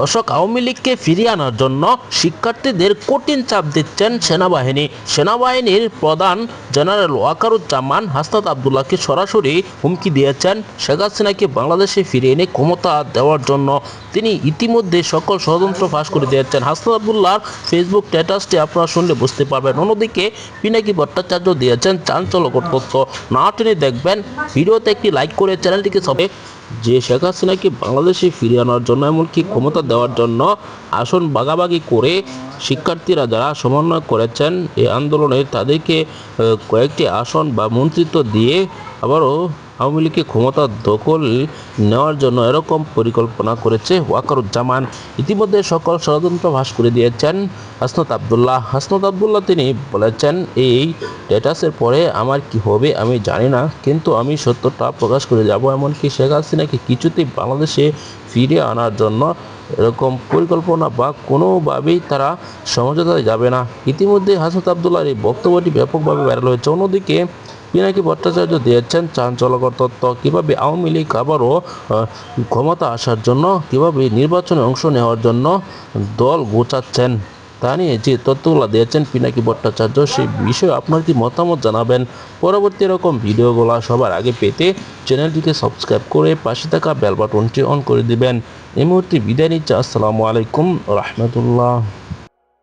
দর্শক, আওয়ামী লীগকে ফিরিয়ে আনার জন্য শিক্ষার্থীদের কঠিন চাপ দিচ্ছেন সেনাবাহিনী। সেনাবাহিনীর প্রধান জেনারেল ওয়াকারুজ্জামান হাসনাত আবদুল্লাহকে সরাসরি হুমকি দিয়েছেন। শেখ হাসিনাকে বাংলাদেশে ফিরিয়ে এনে ক্ষমতা দেওয়ার জন্য তিনি ইতিমধ্যে সকল ষড়যন্ত্র ফাঁস করে দিয়েছেন। হাসনাত আবদুল্লাহর ফেসবুক স্ট্যাটাসটি আপনারা শুনলে বুঝতে পারবেন। অন্যদিকে, পিনাকি ভট্টাচার্য দিয়েছেন চাঞ্চল্যকর তথ্য। না টেনে দেখবেন, ভিডিওতে একটি লাইক করে চ্যানেলটিকে সবে যে শেখ হাসিনাকে বাংলাদেশে ফিরিয়ে আনার জন্য এমনকি ক্ষমতা দেওয়ার জন্য আসন ভাগাভাগি করে শিক্ষার্থীরা যারা সমন্বয় করেছেন। এই আন্দোলনে তাদেরকে কয়েকটি আসন বা মন্ত্রিত্ব দিয়ে আবারও আওয়ামী লীগের ক্ষমতা দখল নেওয়ার জন্য এরকম পরিকল্পনা করেছে ওয়াকারুজ্জামান। ইতিমধ্যে সকল ষড়যন্ত্র ভাস করে দিয়েছেন হাসনাত আবদুল্লাহ। হাসনাত আবদুল্লাহ তিনি বলেছেন, এই স্ট্যাটাসের পরে আমার কি হবে আমি জানি না, কিন্তু আমি সত্যটা প্রকাশ করে যাব। এমনকি শেখ হাসিনাকে কিছুতেই বাংলাদেশে ফিরে আনার জন্য এরকম পরিকল্পনা বা কোনোভাবেই তারা সমঝোতায় যাবে না। ইতিমধ্যে হাসত আবদুল্লাহর এই বক্তব্যটি ব্যাপকভাবে ভাইরাল হয়েছে। অন্যদিকে পিনাকি ভট্টাচার্য দিয়েছেন চাঞ্চলকর তত্ত্ব কীভাবে আওয়ামী লীগ আবারও ক্ষমতা আসার জন্য, কীভাবে নির্বাচনে অংশ নেওয়ার জন্য দল গোছাচ্ছেন। তা নিয়ে যে তথ্যগুলো দিয়েছেন পিনাকি ভট্টাচার্য, সেই বিষয়ে আপনার কি মতামত জানাবেন? পরবর্তী এরকম ভিডিওগুলো সবার আগে পেতে চ্যানেলটিকে সাবস্ক্রাইব করে পাশে থাকা বেল বাটনটি অন করে দিবেন। এই মুহূর্তে বিদায় নিচ্ছে। আসসালামু আলাইকুম রহমতুল্লাহ।